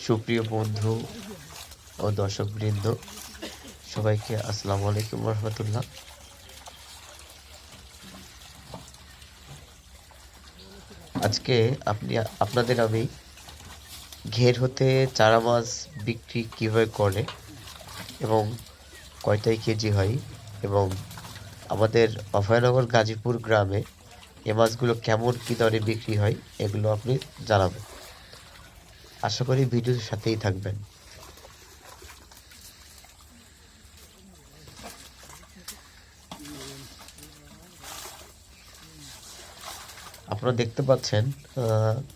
সুপ্রিয় বন্ধু ও দর্শক বৃন্দ সবাইকে আসসালামু আলাইকুম রহমতুল্লাহ। আজকে আপনি, আপনাদের আমি ঘের হতে চারা মাছ বিক্রি কীভাবে করে এবং কয়টাই কেজি হয় এবং আমাদের অভয়নগর গাজীপুর গ্রামে এ মাছগুলো কেমন কী দরে বিক্রি হয়, এগুলো আপনি জানাবেন। আশা করি ভিডিওর সাথেই থাকবেন। আপনারা দেখতে পাচ্ছেন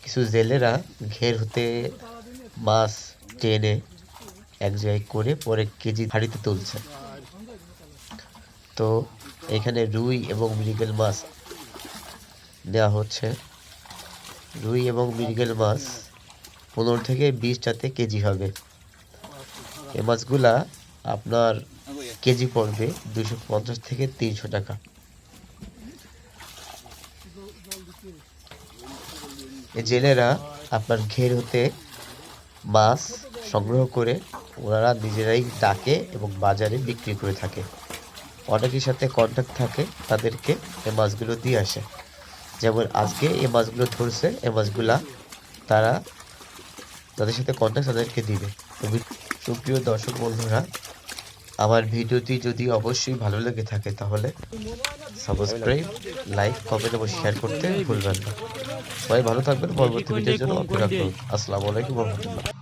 কিছু জেলেরা ঘের হতে মাছ টেনে এক জায়গায় করে পরে কেজি হাঁড়িতে তুলছে। তো এখানে রুই এবং মৃগেল মাছ দেওয়া হচ্ছে রুই এবং মৃগেল মাছ। পনেরো থেকে বিশটাতে কেজি হবে। এ মাছগুলা আপনার কেজি পড়বে দুশো পঞ্চাশ থেকে তিনশো টাকা। এই জেলেরা আপনার ঘের হতে মাছ সংগ্রহ করে ওনারা নিজেরাই ডাকে এবং বাজারে বিক্রি করে থাকে। অনেকের সাথে কন্ট্যাক্ট থাকে, তাদেরকে এই মাছগুলো দিয়ে আসে। যেমন আজকে এই মাছগুলো ধরছে এই মাছগুলা তারা তাদের সাথে কন্ট্যাক্ট তাদেরকে দিবে। তো সুপ্রিয় দর্শক বন্ধুরা আমার ভিডিওটি যদি অবশ্যই ভালো লেগে থাকে তাহলে সাবস্ক্রাইব লাইক কমেন্ট এবং শেয়ার করতে ভুলবেন না। সবাই ভালো থাকবেন পরবর্তী ভিডিওর জন্য অপেক্ষা করুন। আসসালামু আলাইকুম রহমতুল্লাহ।